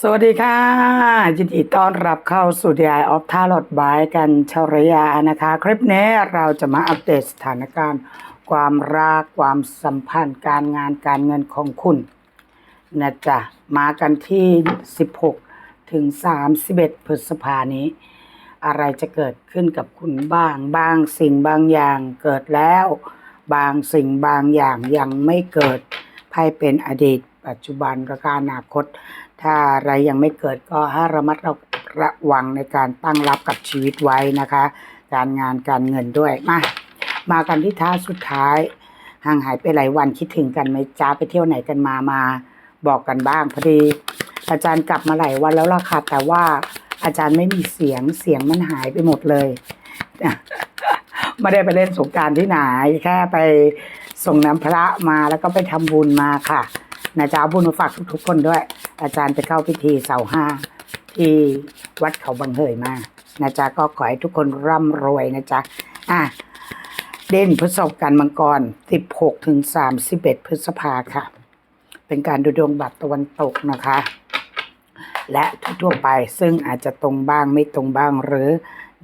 สวัสดีค่ะ ยินดีต้อนรับเข้าสู่ DI of t a r o t by กันชรยานะคะ คลิปนี้เราจะมาอัปเดตสถานการณ์ ความรักความสัมพันธ์การงานการเงินของคุณนะจ๊ะมากันที่ 16 ถึง 31 พฤษภานี้ อะไรจะเกิดขึ้นกับคุณบ้างบางสิ่งบางอย่างเกิดแล้ว บางสิ่งบางอย่างยังไม่เกิดไพ่เป็นอดีต ปัจจุบันและก็อนาคต ถ้าอะไรยังไม่เกิดก็ให้ระมัดระวังในการตั้งรับกับชีวิตไว้นะคะ การงานการเงินด้วยมามากันที่ท้าสุดท้ายห่างหายไปหลายวันคิดถึงกันไหมจ้าไปเที่ยวไหนกันมามาบอกกันบ้างพอดี อาจารย์กลับมาหลายวันแล้วล่ะค่ะแต่ว่าอาจารย์ไม่มีเสียงเสียงมันหายไปหมดเลยไม่ได้ไปเล่นสงการที่ไหนแค่ไปส่งน้ำพระมาแล้วก็ไปทำบุญมาค่ะ นะจ๊ะเอาบุญมาฝากทุกๆคนด้วย อาจารย์ไปเข้าพิธีเสาห้าที่วัดเขาบางเหยมานะจ๊ะก็ขอให้ทุกคนร่ำรวยนะจ๊ะอะเด่นพฤษภกันมังกร 16ถึง31 พฤษภาค่ะ เป็นการดูดวงแบบตะวันตกนะคะ และทั่วไปซึ่งอาจจะตรงบ้างไม่ตรงบ้าง หรือ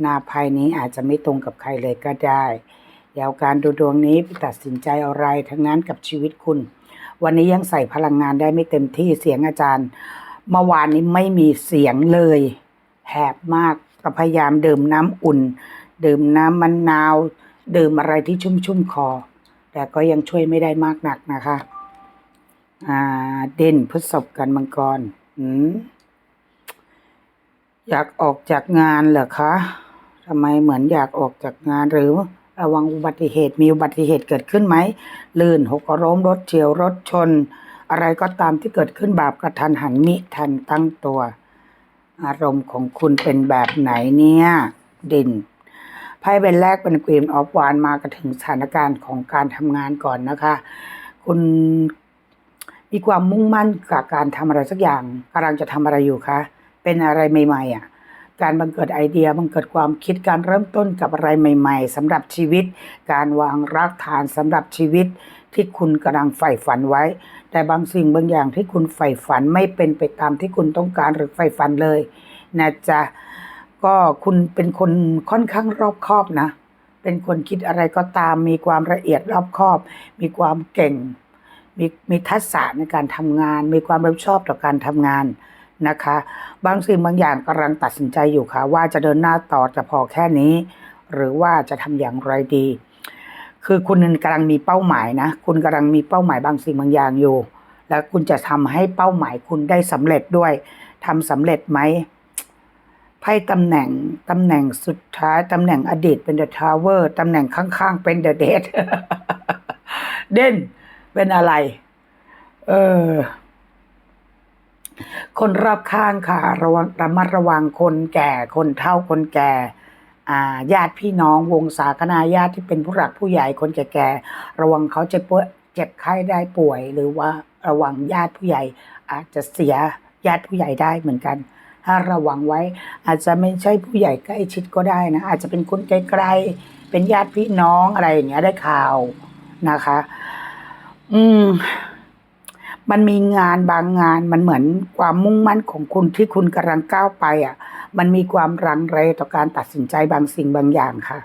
นาภัยนี้อาจจะไม่ตรงกับใครเลยก็ได้เดี๋ยวการดูดวงนี้ไปตัดสินใจอะไรทั้งนั้นกับชีวิตคุณ วันนี้ยังใส่พลังงานได้ไม่เต็มที่เสียงอาจารย์ เมื่อวานนี้ไม่มีเสียงเลยแหบมากก็พยายามดื่มน้ำอุ่น ดื่มน้ำมะนนาว ดื่มอะไรที่ชุ่มๆคอ แต่ก็ยังช่วยไม่ได้มากหนักนะคะอ่าเด่นพฤษภกันมังกรอืมอยากออกจากงานเหรอคะทำไมเหมือนอยากออกจากงานหรือ ระวังอุบัติเหตุมีอุบัติเหตุเกิดขึ้นไหมลื่นหกล้มรถเฉียวรถชน อะไรก็ตามที่เกิดขึ้นบาปกระทันหันมิทันตั้งตัว อารมณ์ของคุณเป็นแบบไหนเนี่ย ดินไพ่ใบแรกเป็นกรีนออฟวานมากระถึงสถานการณ์ของการทำงานก่อนนะคะ คุณมีความมุ่งมั่นกับการทำอะไรสักอย่างกำลังจะทำอะไรอยู่คะเป็นอะไรใหม่ๆอะ การบังเกิดไอเดียบังเกิดความคิดการเริ่มต้นกับอะไรใหม่ ๆสำหรับชีวิต การวางรากฐานสำหรับชีวิตที่คุณกำลังใฝ่ฝันไว้ แต่บางสิ่งบางอย่างที่คุณใฝ่ฝันไม่เป็นไปตามที่คุณต้องการหรือใฝ่ฝันเลยนะจ๊ะก็คุณเป็นคนค่อนข้างรอบคอบนะ เป็นคนคิดอะไรก็ตามมีความละเอียดรอบคอบ มีความเก่ง มีมีทักษะในการทำงาน มีความรับผิดชอบต่อการทำงาน นะคะ บางสิ่งบางอย่างกำลังตัดสินใจอยู่ค่ะ ว่าจะเดินหน้าต่อจะพอแค่นี้ หรือว่าจะทำอย่างไรดี คือคุณกำลังมีเป้าหมายนะ คุณกำลังมีเป้าหมายบางสิ่งบางอย่างอยู่ แล้วคุณจะทำให้เป้าหมายคุณได้สำเร็จด้วยทำสำเร็จไหมไพ่ตำแหน่งตำแหน่งสุดท้ายตำแหน่งอดีตเป็นเดอะทาวเวอร์ตำแหน่งข้างๆเป็นเดอะเดทเด่นเป็นอะไร เออ คนรอบข้างค่ะระวังระมัดระวังคนแก่คนเฒ่าคนแก่าญาติพี่น้องวงศาคณาญาติที่เป็นผู้หลักผู้ใหญ่คนแก่ๆระวังเขาจะป่วยเจ็บไข้ได้ป่วย หรือว่าระวังญาติผู้ใหญ่อาจจะเสียญาติผู้ใหญ่ได้เหมือนกัน ถ้าระวังไว้อาจจะไม่ใช่ผู้ใหญ่ใกล้ชิดก็ได้นะ อาจจะเป็นคนไกลๆเป็นญาติพี่น้องอะไรอย่างเงี้ยได้ข่าวนะคะ อืม มันมีงานบางงานมันเหมือนความมุ่งมั่นของคุณที่คุณกำลังก้าวไปอะ มันมีความรังเรต่อการตัดสินใจบางสิ่งบางอย่างค่ะ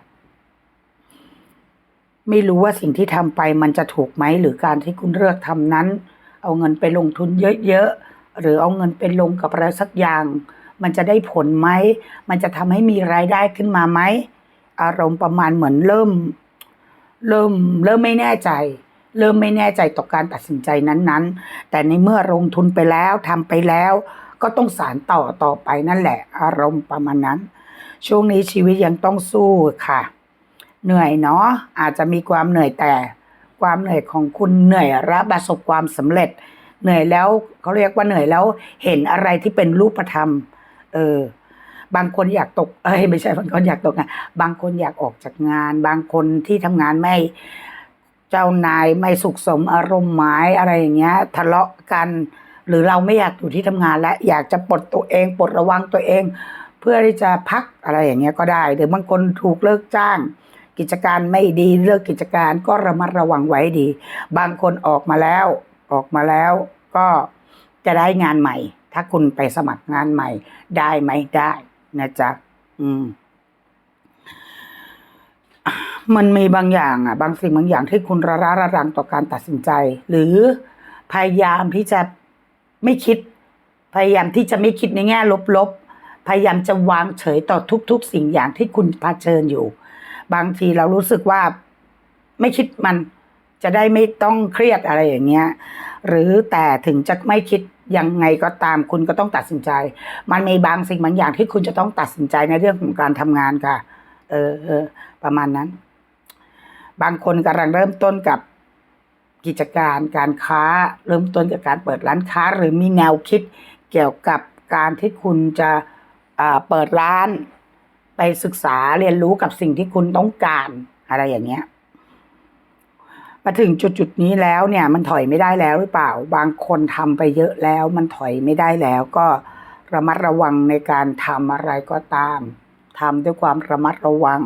ไม่รู้ว่าสิ่งที่ทำไปมันจะถูกไหมหรือการที่คุณเลือกทำนั้น เอาเงินไปลงทุนเยอะๆหรือเอาเงินไปลงกับอะไรสักอย่าง มันจะได้ผลไหมมันจะทำให้มีรายได้ขึ้นมาไหมอารมณ์ประมาณเหมือนเริ่ม เริ่ม เริ่มไม่แน่ใจ เริ่มไม่แน่ใจต่อการตัดสินใจนั้นๆ แต่ในเมื่อลงทุนไปแล้วทำไปแล้ว ก็ต้องสารต่อต่อไปนั่นแหละ อารมณ์ประมาณนั้น ช่วงนี้ชีวิตยังต้องสู้ค่ะ เหนื่อยเนาะอาจจะมีความเหนื่อยแต่ ความเหนื่อยของคุณเหนื่อยและประสบความสำเร็จ เหนื่อยแล้วเขาเรียกว่าเหนื่อยแล้วเห็นอะไรที่เป็นรูปธรรม เออบางคนอยากตก เอ้ยไม่ใช่บางคนอยากตกงาน บางคนอยากออกจากงาน บางคนที่ทำงานไม่ เจ้านายไม่สุขสมอารมณ์หมายอะไรอย่างเงี้ยทะเลาะกัน หรือเราไม่อยากอยู่ที่ทำงานแล้วอยากจะปลดตัวเองปลดระวังตัวเอง เพื่อที่จะพักอะไรอย่างเงี้ยก็ได้ หรือบางคนถูกเลิกจ้าง กิจการไม่ดีเลิกกิจการก็ระมัดระวังไว้ดี บางคนออกมาแล้ว ออกมาแล้วก็จะได้งานใหม่ ถ้าคุณไปสมัครงานใหม่ ได้ไหมได้นะจ๊ะอืม มันมีบางอย่างอะ บางสิ่งบางอย่างที่คุณระระระรังต่อการตัดสินใจ หรือพยายามที่จะไม่คิด พยายามที่จะไม่คิดในแง่ลบๆ พยายามจะวางเฉยต่อทุก ๆ สิ่งอย่างที่คุณเผชิญอยู่ บางทีเรารู้สึกว่าไม่คิดมันจะได้ไม่ต้องเครียดอะไรอย่างเงี้ย หรือแต่ถึงจะไม่คิดยังไงก็ตามคุณก็ต้องตัดสินใจ มันมีบางสิ่งบางอย่างที่คุณจะต้องตัดสินใจในเรื่องของการทำงานค่ะ เออเออประมาณนั้น บางคนกำลังเริ่มต้นกับกิจการการค้าเริ่มต้นกับการเปิดร้านค้า หรือมีแนวคิดเกี่ยวกับการที่คุณจะเปิดร้าน ไปศึกษาเรียนรู้กับสิ่งที่คุณต้องการอะไรอย่างเงี้ยมาถึงจุดจุดนี้แล้วเนี่ยมันถอยไม่ได้แล้วหรือเปล่า บางคนทำไปเยอะแล้ว มันถอยไม่ได้แล้วก็ระมัดระวังในการทำอะไรก็ตามทำด้วยความระมัดระวัง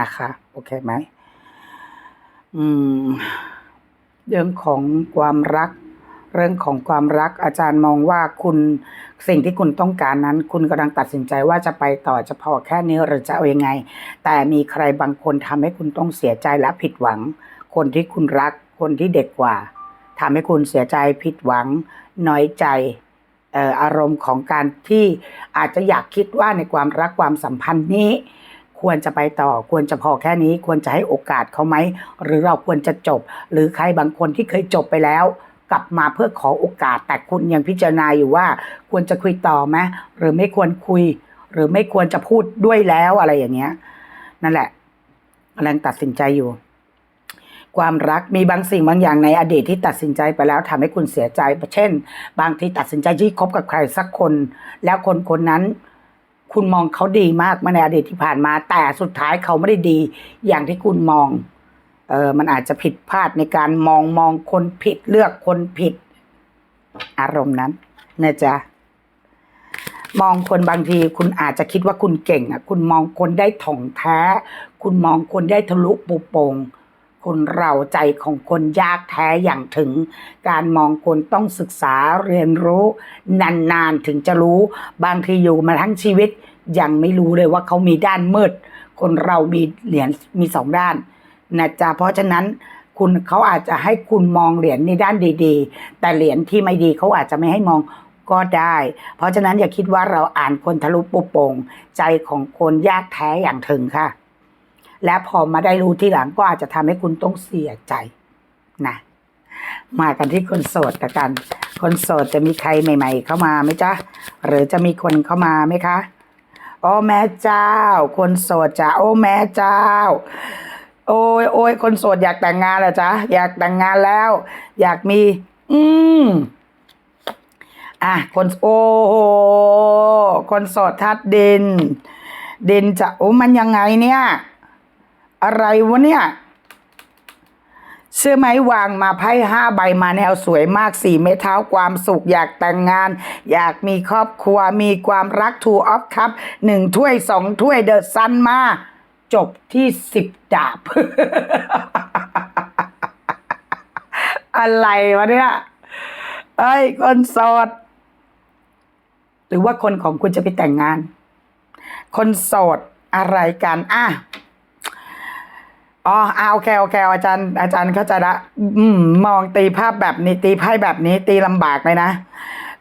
นะคะ โอเคไหม อืม เรื่องของความรัก เรื่องของความรักอาจารย์มองว่าคุณสิ่งที่คุณต้องการนั้น คุณกำลังตัดสินใจว่าจะไปต่อจะพอแค่นี้หรือจะเอาอยังไง แต่มีใครบางคนทำให้คุณต้องเสียใจและผิดหวัง คนที่คุณรัก คนที่เด็กกว่าทำให้คุณเสียใจผิดหวัง น้อยใจเอ่ออารมณ์ของการที่อาจจะอยากคิดว่าในความรักความสัมพันธ์นี้ ควรจะไปต่อ ควรจะพอแค่นี้ ควรจะให้โอกาสเขาไหม หรือเราควรจะจบ หรือใครบางคนที่เคยจบไปแล้ว กลับมาเพื่อขอโอกาส แต่คุณยังพิจารณาอยู่ว่า ควรจะคุยต่อไหมหรือไม่ควรคุย หรือไม่ควรจะพูดด้วยแล้วอะไรอย่างเงี้ย นั่นแหละกำลังตัดสินใจอยู่ความรักมีบางสิ่งบางอย่างในอดีตที่ตัดสินใจไปแล้วทำให้คุณเสียใจ เช่น บางทีตัดสินใจที่คบกับใครสักคน แล้วคนคนนั้น คุณมองเขาดีมากมาในอดีตที่ผ่านมา แต่สุดท้ายเขาไม่ได้ดี อย่างที่คุณมองเออมันอาจจะผิดพลาดในการมองมองคนผิดเลือกคนผิด อารมณ์นั้นนะจ๊ะมองคนบางทีคุณอาจจะคิดว่าคุณเก่งอะ คุณมองคนได้ถ่องแท้ คุณมองคนได้ทะลุปุโปร่ง คนเราใจของคนยากแท้อย่างถึง การมองคนต้องศึกษาเรียนรู้ นานๆถึงจะรู้ บางทีอยู่มาทั้งชีวิต ยังไม่รู้เลยว่าเขามีด้านมืด คนเรามีเหรียญมีสองด้านนะจ๊ะเพราะฉะนั้นคุณเขาอาจจะให้คุณมองเหรียญในด้านดีๆ แต่เหรียญที่ไม่ดีเขาอาจจะไม่ให้มองก็ได้ เพราะฉะนั้นอย่าคิดว่าเราอ่านคนทะลุปุโปร่งใจของคนยากแท้อย่างถึงค่ะ และพอมาได้รู้ที่หลังก็อาจจะทำให้คุณต้องเสียใจนะมากันที่คนโสดละกัน คนโสดจะมีใครใหม่ ๆ เข้ามาไหมจ๊ะ หรือจะมีคนเข้ามาไหมคะ โอ้แม่เจ้า คนโสดจ้ะโอ้แม่เจ้า โอ้ยโอ้ยคนโสดอยากแต่งงานเหรอจ๊ะ อยากแต่งงานแล้ว อยากมี อืมอะคนโอ้โหคนโสดทัดดิน ดินจะโอ้มันยังไงเนี่ย อะไรวะเนี่ยเชื่อไหมวางมาไพ่ห้าใบมาแนวสวยมากสี่เม็ดเท้าความสุข อยากแต่งงาน อยากมีครอบครัวมีความรักทูออฟคัพหนึ่งถ้วยสองถ้วยเดอะซันมา จบที่สิบดาบ อะไรวะเนี่ยเอ้ยคนโสด หรือว่าคนของคุณจะไปแต่งงาน คนโสดอะไรกันอะ อ๋ออาโอเคโอเคอาจารย์อาจารย์เข้าใจละอืม มองตีภาพแบบนี้ ตีไพ่แบบนี้ ตีลำบากเลยนะ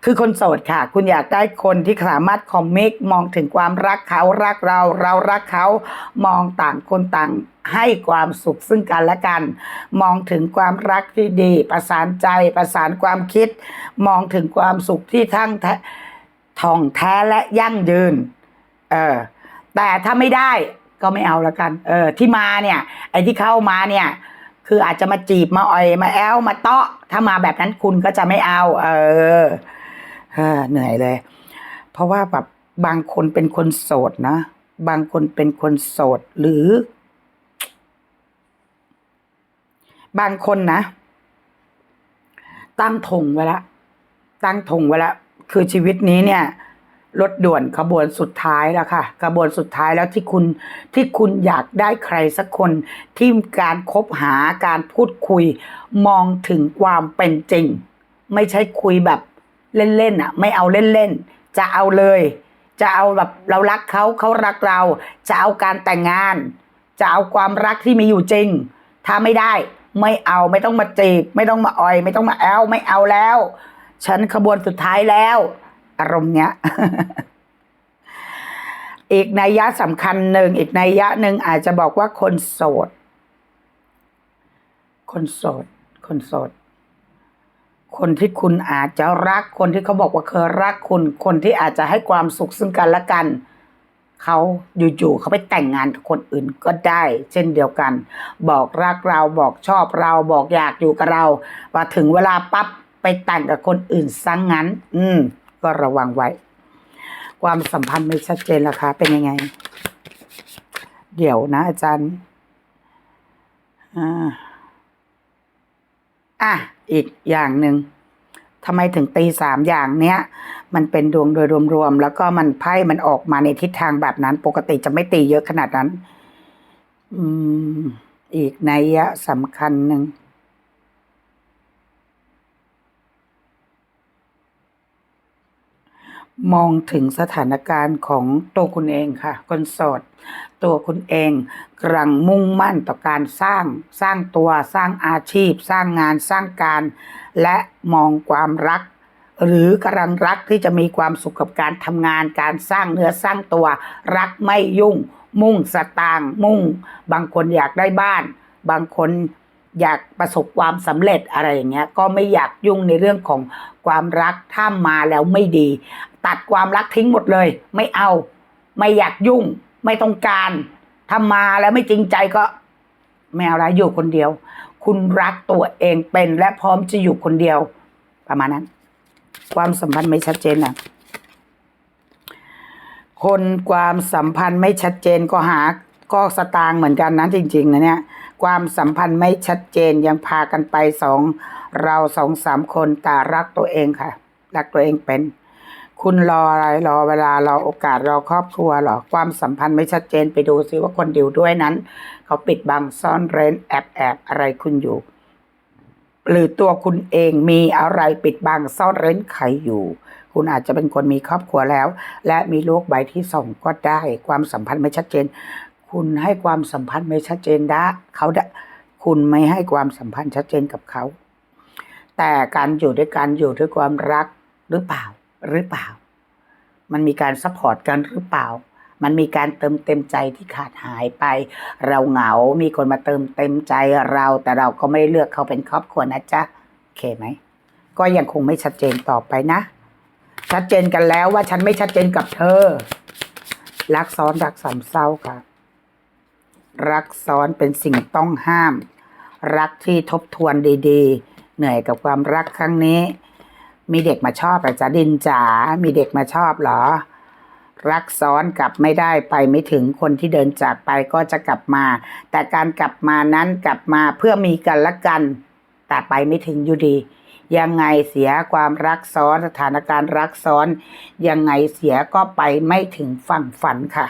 คือคนโสดค่ะ คุณอยากได้คนที่สามารถคอมมิกมองถึงความรักเขารักเรา เรารักเขามองต่างคนต่างให้ความสุขซึ่งกันและกัน มองถึงความรักที่ดี ประสานใจประสานความคิด มองถึงความสุขที่ทั้งแท้ท่องแท้และยั่งยืน เออแต่ถ้าไม่ได้ ก็ไม่เอาละกัน เออ ที่มาเนี่ย ไอ้ที่เข้ามาเนี่ย คืออาจจะมาจีบมาอ่อยมาแอลมาเตาะ ถ้ามาแบบนั้นคุณก็จะไม่เอาเออเออเหนื่อยเลย เพราะว่าแบบบางคนเป็นคนโสดนะ บางคนเป็นคนโสดหรือ บางคนนะ ตั้งธงไว้ละ ตั้งธงไว้ละ คือชีวิตนี้เนี่ย รถด่วนขบวนสุดท้ายแล้วค่ะขบวนสุดท้ายแล้วที่คุณที่คุณอยากได้ใครสักคนที่การคบหาการพูดคุย มองถึงความเป็นจริง ไม่ใช่คุยแบบเล่นๆอะ ไม่เอาเล่นๆจะเอาเลย จะเอาแบบเรารักเขาเขารักเรา จะเอาการแต่งงาน จะเอาความรักที่มีอยู่จริง ถ้าไม่ได้ไม่เอาไม่ต้องมาจีบไม่ต้องมาอ่อย ไม่ต้องมาแอลไม่เอาแล้ว ฉันขบวนสุดท้ายแล้ว อารมณ์เนี้ยอีกนัยยะสำคัญหนึ่งอีกนัยยะหนึ่งอาจจะบอกว่าคนโสด คนโสด คนโสด คนที่คุณอาจจะรักคนที่เขาบอกว่าเคยรักคุณ คนที่อาจจะให้ความสุขซึ่งกันและกันเขาอยู่ๆเขาไปแต่งงานกับคนอื่นก็ได้ เช่นเดียวกัน บอกรักเราบอกชอบเราบอกอยากอยู่กับเราว่าถึงเวลาปั๊บไปแต่งกับคนอื่นซะงงั้น อืม ก็ระวังไว้ ความสัมพันธ์ไม่ชัดเจนราคาเป็นยังไง เดี๋ยวนะ อาจารย์อ่าอะอีกอย่างหนึ่งทำไมถึงตีสามอย่างเนี้ย มันเป็นดวงโดยรวมๆ แล้วก็มันไพ่มันออกมาในทิศทางแบบนั้น ปกติจะไม่ตีเยอะขนาดนั้น อืม อีกนัยยะสำคัญหนึ่ง มองถึงสถานการณ์ของตัวคุณเองค่ะคนโสดตัวคุณเองกำลังมุ่งมั่นต่อการสร้างสร้างตัวสร้างอาชีพ สร้างงานสร้างการ และมองความรัก หรือกำลังรักที่จะมีความสุขกับการทำงาน การสร้างเนื้อสร้างตัว รักไม่ยุ่ง มุ่งสตางค์มุ่ง บางคนอยากได้บ้าน บางคนอยากประสบความสำเร็จอะไรอย่างเงี้ยก็ไม่อยากยุ่งในเรื่องของความรักถ้ามาแล้วไม่ดี ตัดความรักทิ้งหมดเลย ไม่เอา ไม่อยากยุ่ง ไม่ต้องการถ้ามาแล้วไม่จริงใจก็ไม่เอาละอยู่คนเดียว คุณรักตัวเองเป็นและพร้อมจะอยู่คนเดียว ประมาณนั้น ความสัมพันธ์ไม่ชัดเจนนะคนความสัมพันธ์ไม่ชัดเจนก็หาก็สตางค์เหมือนกันนะจริงๆนะเนี่ยความสัมพันธ์ไม่ชัดเจนยังพากันไปสองเราสองสามคนแต่รักตัวเองค่ะ รักตัวเองเป็น คุณรออะไรรอเวลารอโอกาสรอครอบครัวหรอความสัมพันธ์ไม่ชัดเจนไปดูซิว่าคนดิวด้วยนั้น เขาปิดบังซ่อนเร้นแอบแอบอะไรคุณอยู่ หรือตัวคุณเองมีอะไรปิดบังซ่อนเร้นใครอยู่ คุณอาจจะเป็นคนมีครอบครัวแล้ว และมีลูกใบที่สองก็ได้ ความสัมพันธ์ไม่ชัดเจน คุณให้ความสัมพันธ์ไม่ชัดเจนได้เขาได้คุณไม่ให้ความสัมพันธ์ชัดเจนกับเขา แต่การอยู่ด้วยกันอยู่ด้วยความรักหรือเปล่า หรือเปล่า มันมีการซัพพอร์ตกันหรือเปล่า มันมีการเติมเต็มใจที่ขาดหายไป เราเหงา มีคนมาเติมเต็มใจเรา แต่เราก็ไม่ได้เลือกเขาเป็นครอบครัวนะจ๊ะโอเคไหม ก็ยังคงไม่ชัดเจนต่อไปนะ ชัดเจนกันแล้วว่าฉันไม่ชัดเจนกับเธอ รักซ้อนรักสามเศร้าค่ะ รักซ้อนเป็นสิ่งต้องห้าม รักที่ทบทวนดี ๆ เหนื่อยกับความรักครั้งนี้ มีเด็กมาชอบอาจจะดินจ๋า มีเด็กมาชอบเหรอ รักซ้อนกลับไม่ได้ไปไม่ถึงคนที่เดินจากไปก็จะกลับมา แต่การกลับมานั้นกลับมาเพื่อมีกันและกัน แต่ไปไม่ถึงอยู่ดี ยังไงเสียความรักซ้อนสถานการณ์รักซ้อน ยังไงเสียก็ไปไม่ถึงฝั่งฝันค่ะ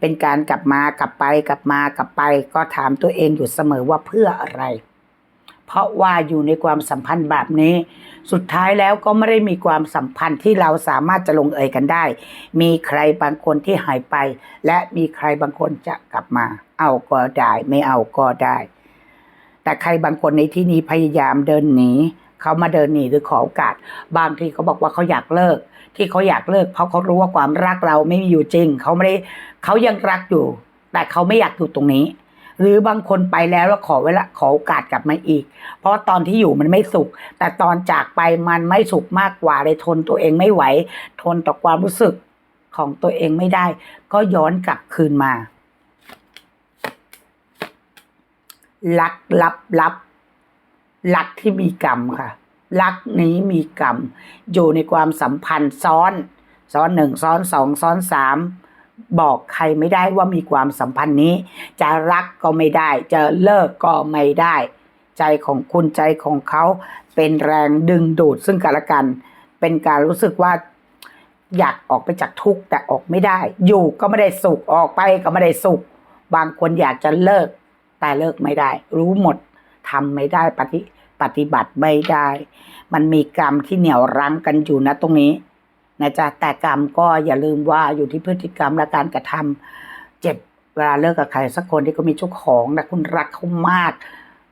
เป็นการกลับมากลับไปกลับมากลับไป ก็ถามตัวเองอยู่เสมอว่าเพื่ออะไร เพราะว่าอยู่ในความสัมพันธ์แบบนี้ สุดท้ายแล้วก็ไม่ได้มีความสัมพันธ์ที่เราสามารถจะลงเอยกันได้ มีใครบางคนที่หายไป และมีใครบางคนจะกลับมา เอาก็ได้ ไม่เอาก็ได้ แต่ใครบางคนในที่นี้พยายามเดินหนีเขามาเดินหนีหรือขอโอกาส บางทีเขาบอกว่าเขาอยากเลิก ที่เขาอยากเลิก เพราะเขารู้ว่าความรักเราไม่มีอยู่จริง เขาไม่ได้เขายังรักอยู่ แต่เขาไม่อยากอยู่ตรงนี้ หรือบางคนไปแล้วแล้วขอเวลาขอโอกาสกลับมาอีก เพราะตอนที่อยู่มันไม่สุข แต่ตอนจากไปมันไม่สุขมากกว่าเลยทนตัวเองไม่ไหว ทนต่อความรู้สึกของตัวเองไม่ได้ ก็ย้อนกลับคืนมารักลับลับรักที่มีกรรมค่ะรักนี้มีกรรม อยู่ในความสัมพันธ์ซ้อน ซ้อนหนึ่งซ้อนสองซ้อนสาม บอกใครไม่ได้ว่ามีความสัมพันธ์นี้ จะรักก็ไม่ได้ จะเลิกก็ไม่ได้ ใจของคุณใจของเขาเป็นแรงดึงดูดซึ่งกันและกัน เป็นการรู้สึกว่าอยากออกไปจากทุกข์แต่ออกไม่ได้ อยู่ก็ไม่ได้สุขออกไปก็ไม่ได้สุข บางคนอยากจะเลิก แต่เลิกไม่ได้ รู้หมดทำไม่ได้ปฏิปฏิบัติไม่ได้ มันมีกรรมที่เหนี่ยวรั้งกันอยู่นะตรงนี้ นะจ๊ะแต่กรรมก็อย่าลืมว่าอยู่ที่พฤติกรรมและการกระทำเจ็บเวลาเลิกกับใครสักคนที่เขามีเจ้าของนะคุณรักเขามาก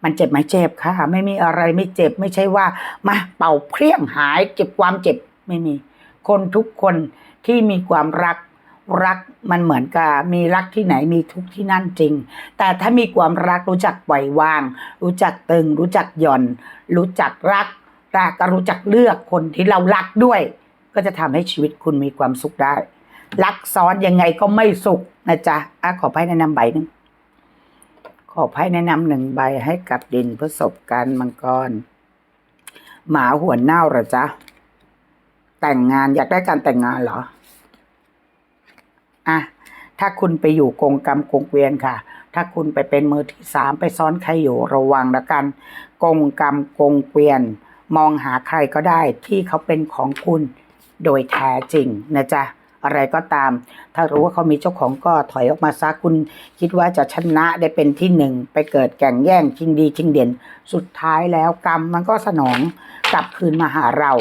มันเจ็บไหมเจ็บค่ะ ไม่มีอะไรไม่เจ็บไม่ใช่ว่ามาเป่าเพรี้ยงหายเจ็บความเจ็บไม่มี คนทุกคนที่มีความรักรักมันเหมือนกับมีรักที่ไหนมีทุกที่นั่นจริง แต่ถ้ามีความรักรู้จักปล่อยวาง รู้จักตึง รู้จักหย่อน รู้จักรักรักก็รู้จักเลือกคนที่เรารักด้วย ก็จะทำให้ชีวิตคุณมีความสุขได้ รักซ้อนยังไงก็ไม่สุขนะจ๊ะอะขอไพ่แนะนำใบหนึ่งขอไพ่แนะนำหนึ่งใบให้กับดินประสบการณ์มังกร หมาหัวเน่าหรอจ๊ะแต่งงานอยากได้การแต่งงานเหรออะถ้าคุณไปอยู่กงกรรมกงเกวียนค่ะ ถ้าคุณไปเป็นมือที่สามไปซ้อนใครอยู่ระวังละกัน กงกรรมกงเกวียน มองหาใครก็ได้ที่เขาเป็นของคุณ โดยแท้จริงนะจ๊ะอะไรก็ตาม ถ้ารู้ว่าเขามีเจ้าของก็ถอยออกมาซะคุณ คิดว่าจะชนะได้เป็นที่หนึ่ง ไปเกิดแข่งแย่งชิงดีชิงเด่น สุดท้ายแล้วกรรมมันก็สนองกลับคืนมาหาเรา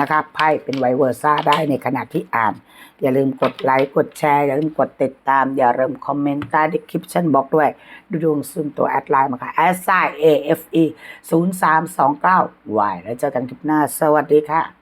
นะครับไพ่เป็นไวเวอร์ซ่าได้ในขณะที่อ่าน อย่าลืมกดไลค์กดแชร์ อย่าลืมกดติดตาม อย่าลืมคอมเมนต์ใต้ดีคริปชั่นบอกด้วย ดูดวงซึมตัวแอดไลน์มาค่ะ s i a f e 0 3 2 9 y แล้วเจอกันคลิปหน้า สวัสดีค่ะ